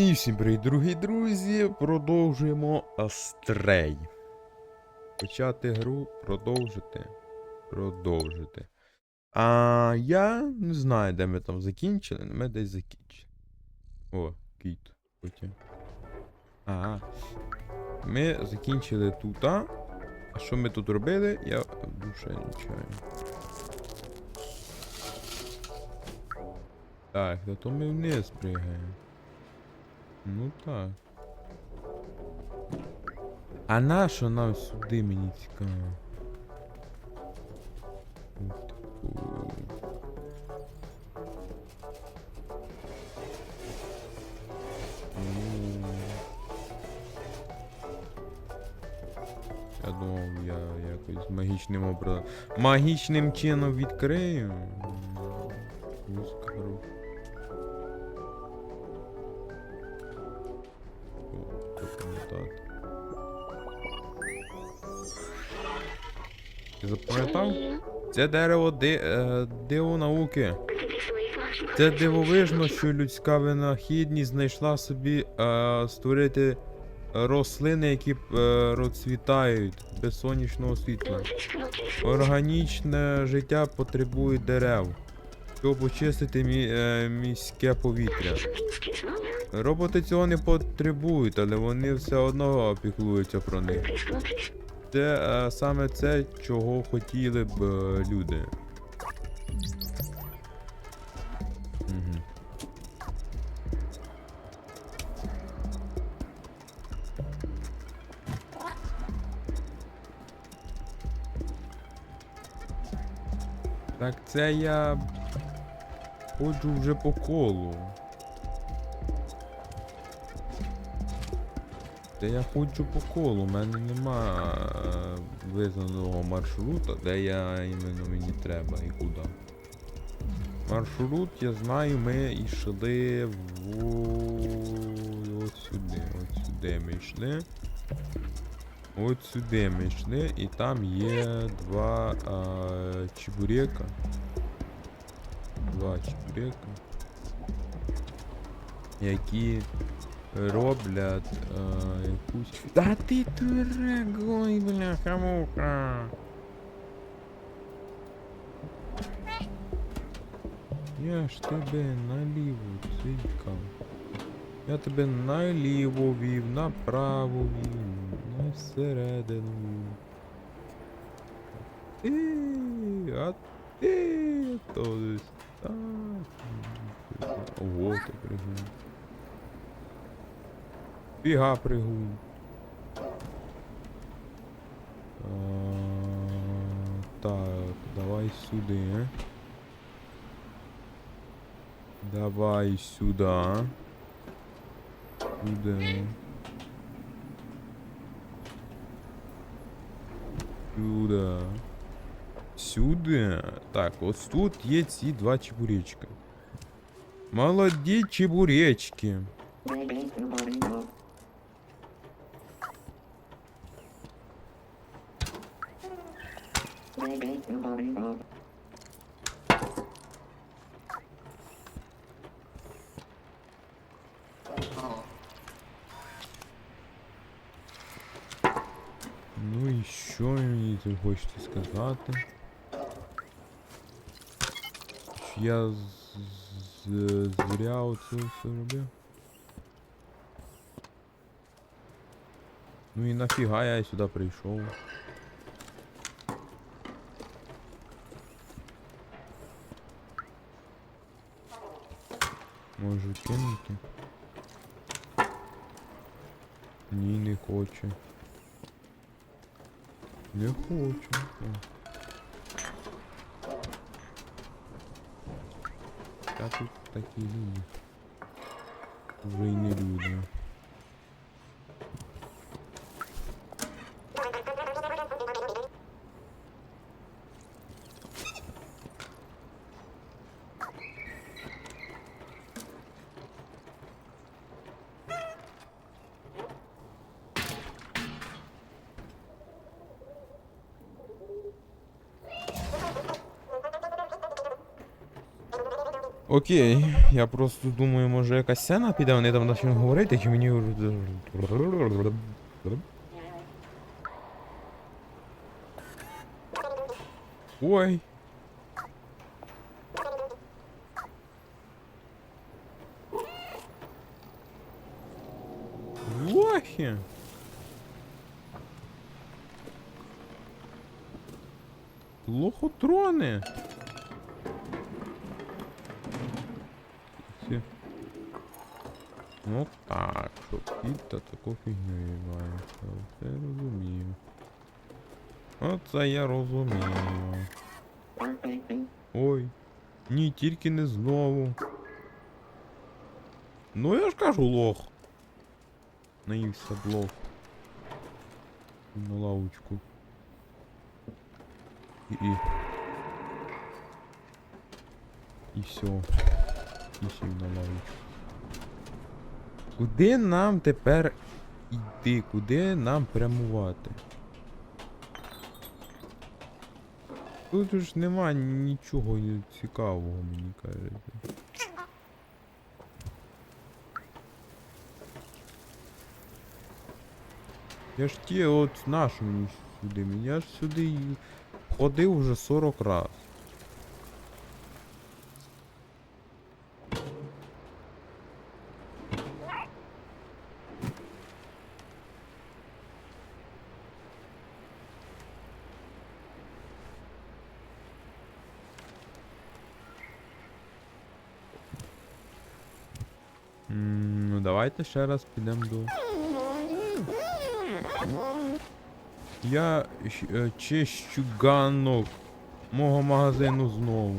І всім привіт, дорогі друзі! Продовжуємо Астрей. Почати гру, продовжити. Продовжити. А я не знаю, де ми там закінчили, але ми десь закінчили. О, кіт. Потім. Ага. Ми закінчили тут. А що ми тут робили? Я душе нічого. Так, да то ми вниз пригаємо. Ну так. А нащо нам сюди мені цікаво? Я думав, я якось магічним образом. Магічним чином відкрию. Ти запам'ятав? Це дерево ди, е, диво науки. Це дивовижно, що людська винахідність знайшла собі е, створити рослини, які е, розцвітають без сонячного світла. Органічне життя потребує дерев, щоб очистити мі, е, міське повітря. Роботи цього не потребують, але вони все одно опіклуються про них. Це е, саме це, чого хотіли б е, люди. Угу. Так це я ходжу вже по колу. Та я ходжу по колу, у мене нема е, визнаного маршрута, де я іменно мені треба і куди. Маршрут, я знаю, ми йшли в от сюди, от сюди ми йшли. От сюди ми йшли, і там є два а, чебурека. Два чебурека. Які роблять е, якусь. Та ти дурак, ой, бляха муха. Я ж тебе наліво цикав. Я тебе наліво вів, направо вів, на всередину. Ти, а ти то десь так. Ого, ти пригнув. Фіга пригун. А, Так, давай сюди. е. Давай сюда. Сюда. Сюда. Сюди. Так, ось тут є ці два чебуречка. Молоді чебуречки. Ну і що мені тут хочете сказати? Що я зря оце все робив? Ну і нафіга я сюди прийшов? Може кинути? Ні, не хоче. Не хочу. Та тут такі люди. Вже й не люди. Окей, я просто думаю, може якась сцена піде, вони там почнуть говорити, чи мені. Ой. Лохи. Лохотрони. Ну так, що кіт-то таку фігню їбається. Це я розумію. Оце я розумію. Ой. Ні, тільки не знову. Ну я ж кажу лох. Наївся б лох. На лавочку. І. І, і все. І сів на лавочку. Куди нам тепер йти? Куди нам прямувати? Тут ж нема нічого цікавого, мені кажеться. Я ж ті от нашу сюди. Я ж сюди ходив вже 40 раз. М, Ну давайте ще раз підемо до. Я е, чищу ганок мого магазину знову.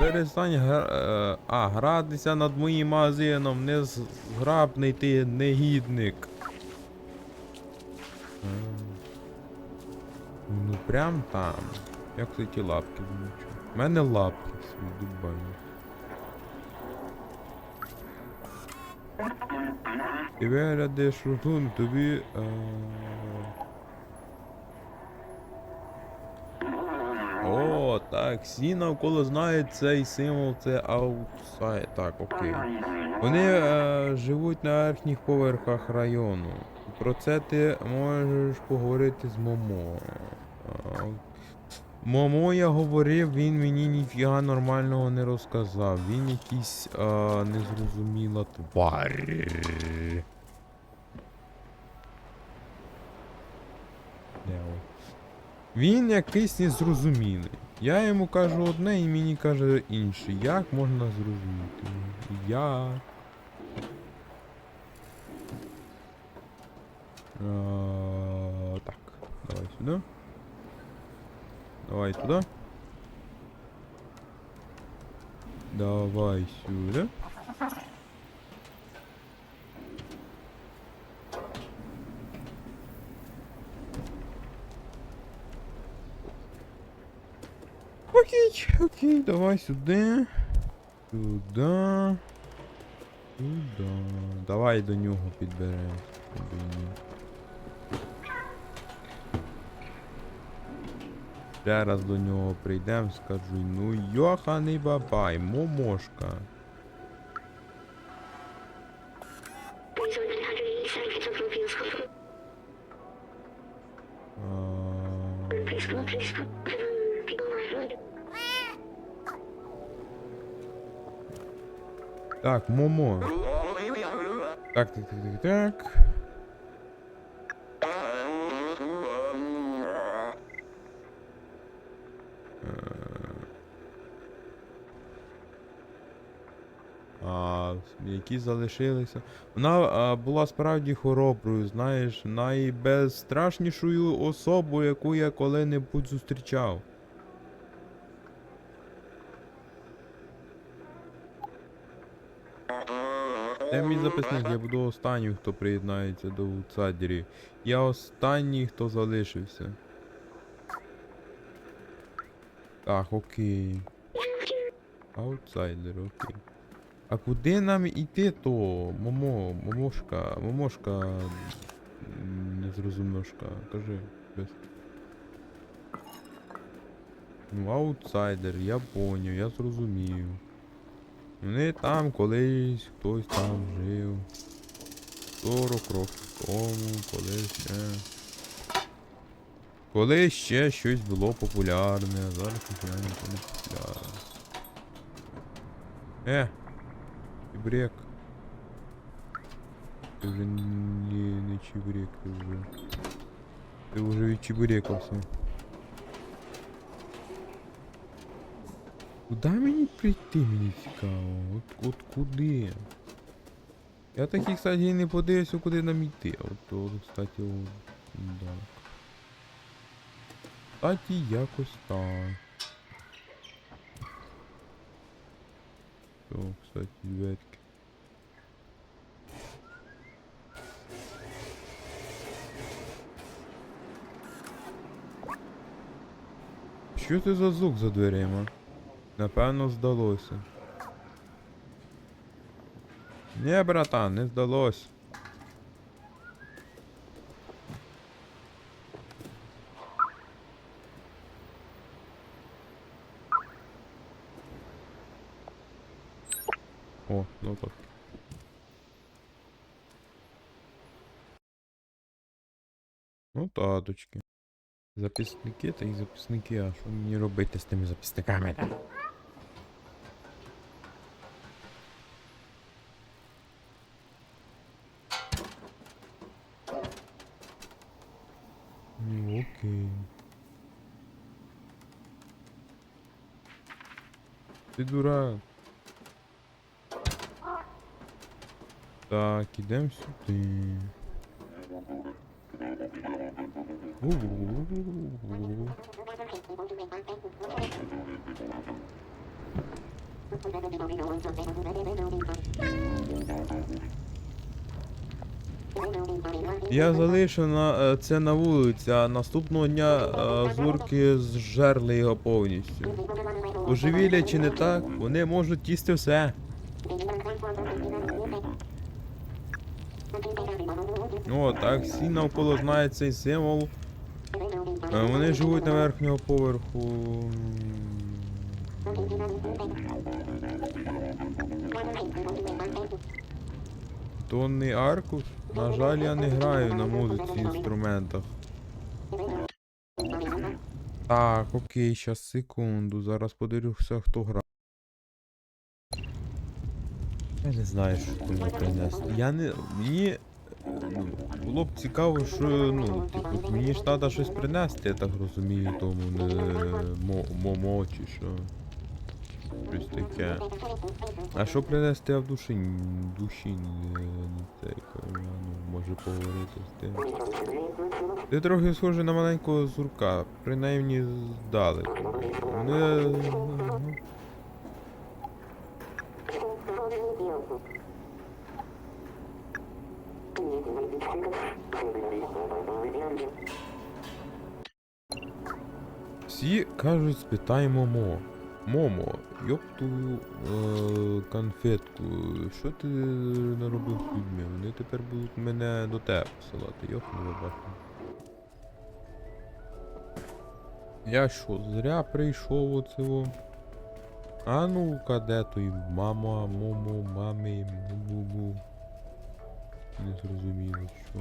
Перестань гра... е, а, гратися над моїм магазином, не зграбний ти негідник. А. Ну прям там. Як це ті лапки замічу. У мене лапки свої дубані. Ти виглядиш розум, тобі. Е... О, так, всі навколо знають цей символ, це аутсайд. Так, окей. Вони е, живуть на верхніх поверхах району. Про це ти можеш поговорити з Момо. А, Момо я говорив, він мені ніфіга нормального не розказав. Він якийсь е, незрозуміла тварь. Де о? Він якийсь незрозумілий. Я йому кажу одне і мені каже інше. Як можна зрозуміти? Я. А, так, давай сюди. Давай туди. Давай сюди. Окей, давай сюди. Сюди. Сюди. Давай до нього підберемо. Зараз. До нього прийдемо, скажу, ну йоханий бабай, момошка. Так, Момо. Так, так, так, так, так. А, які залишилися. Вона а, була справді хороброю, знаєш, найбезстрашнішою особою, яку я коли-небудь зустрічав. Це мій записник, я буду останнім, хто приєднається до аутсайдерів. Я останній, хто залишився. Так, окей. Аутсайдер, окей. А куди нам іти то? Момо, момошка, момошка. Незрозумношка. Кажи. Без. Ну, аутсайдер, я поняв, я зрозумів. Вони там колись хтось там жив. 40 років тому, коли ще. Коли ще щось було популярне, а зараз нічого не популярне. Е! Чебрек. Ти вже не, не чебрек, ти вже. Ти вже відчебурекався. Куда мені прийти, мені цікаво? От, от куди? Я таки, кстати, і не подивився, куди нам йти. От, от кстати, от, да. Кстати, якось так. О, кстати, дверки. Що це за звук за дверима? Напевно, здалося. Ні, братан, не здалось. О, ну так. Ну, таточки. Записники та й записники, а що мені робити з тими записниками? та? Ну, окей. Ти дурак. Так, ідемо сюди. У-у-у-у-у. Я залишив на, е, це на вулиці, а наступного дня е, зурки зжерли його повністю. Божевілля чи не так, вони можуть їсти все. О, так, всі навколо знають цей символ. Е, Вони живуть на верхнього поверху. Тонний аркуш? На жаль, я не граю на музиці інструментах. Так, окей, щас секунду. Зараз подивлюся, хто грає. Я не знаю, що мені принести. Я не. Мені. Ну, було б цікаво, що, ну, типу, мені ж треба щось принести, я так розумію, тому не мо, момо чи що. Щось таке. А що принести я в душі? Душі не, не я, ну, може поговорити з тим. Ти трохи схожий на маленького зурка, принаймні здалеку. Ну, Всі кажуть, спитай Момо. Момо, йоп твою е, конфетку. Що ти наробив з людьми? Вони тепер будуть мене до тебе посилати, йоп не бачу. Я що, зря прийшов оцього? А ну-ка, де той мама, момо, мамі, бу-бу-бу. Не зрозуміло, що.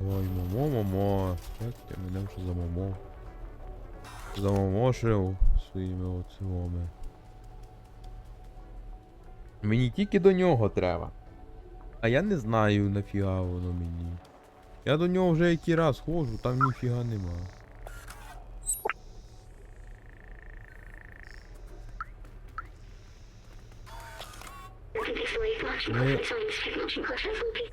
Ой, мамо, мамо. Як ти мене вже за мамо? Замамошив своїми оцивами. Мені тільки до нього треба. А я не знаю нафіга воно мені. Я до нього вже який раз ходжу, там ніфіга нема. Looping.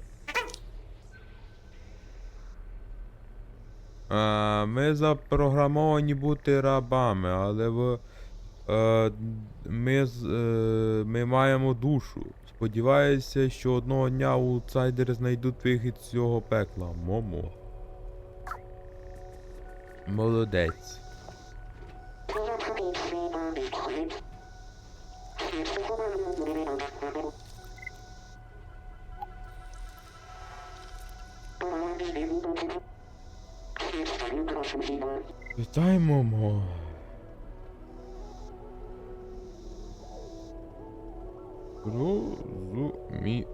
А, ми запрограмовані бути рабами, але в, е, ми, з- е, ми маємо душу. Сподіваюся, що одного дня аутсайдери знайдуть вихід з цього пекла. Момо. Молодець. Вітай, мамо. Зрозумів.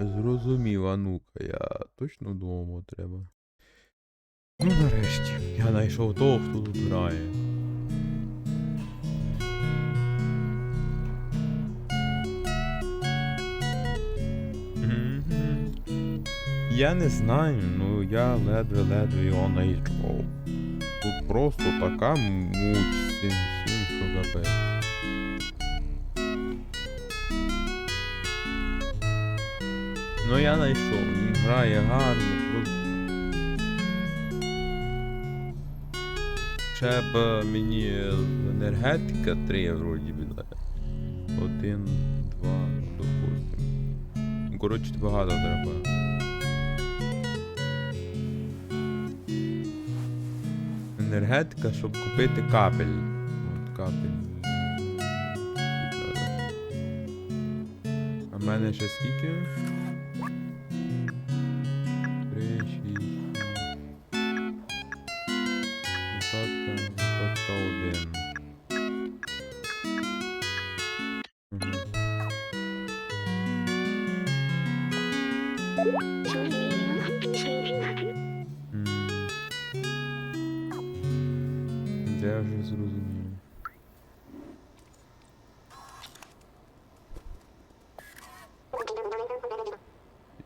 Зрозумів, а ну-ка, я точно вдома треба. Ну нарешті, я знайшов того, хто тут грає. Я не знаю, ну я ледве-ледве його знайшов. Тут просто така муть з цим всім. Ну я знайшов, він грає гарно, просто. Ще б е, мені енергетика 3 вроді бідає. Один, два, допустим. Коротше, багато треба. Енергетика, щоб купити кабель. От кабель. А в мене ще скільки? Три, шість. сім. Нотатка, нотатка один. Мгм. Зрозумів.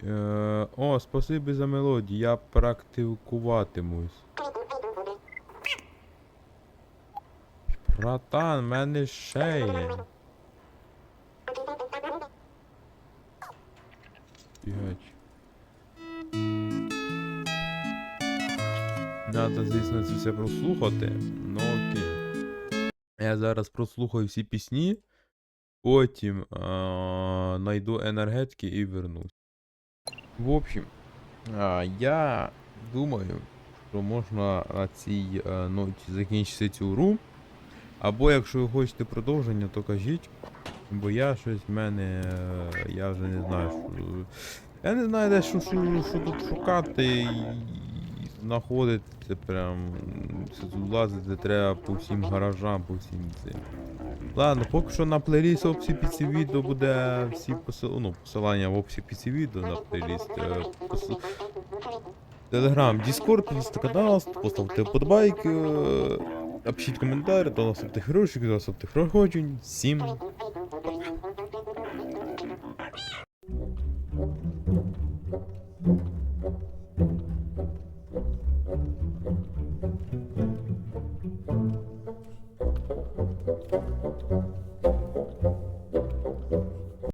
Е, о, спасибі за мелодію, я практикуватимусь. Братан, в мене ще є. Фігач. Надо, звісно, це все прослухати. Окей. Я зараз прослухаю всі пісні, потім а, найду енергетики і вернусь. В общем, а, я думаю, що можна на цій а, ноті закінчити цю гру. Або якщо ви хочете продовження, то кажіть. Бо я щось в мене. е, Я вже не знаю, що. Я не знаю, де що, що, що тут шукати знаходити прям. Лазити треба по всім гаражам, по всім цим. Ладно, поки що на плейліст в описі під цим відео буде всі посил... ну, посилання в описі під цим відео на плейліст. е, посил... Телеграм, Діскорд, інстаканал, поставте вподобайки, е, напишіть коментар, до наступних грошей, до наступних проходжень. Всім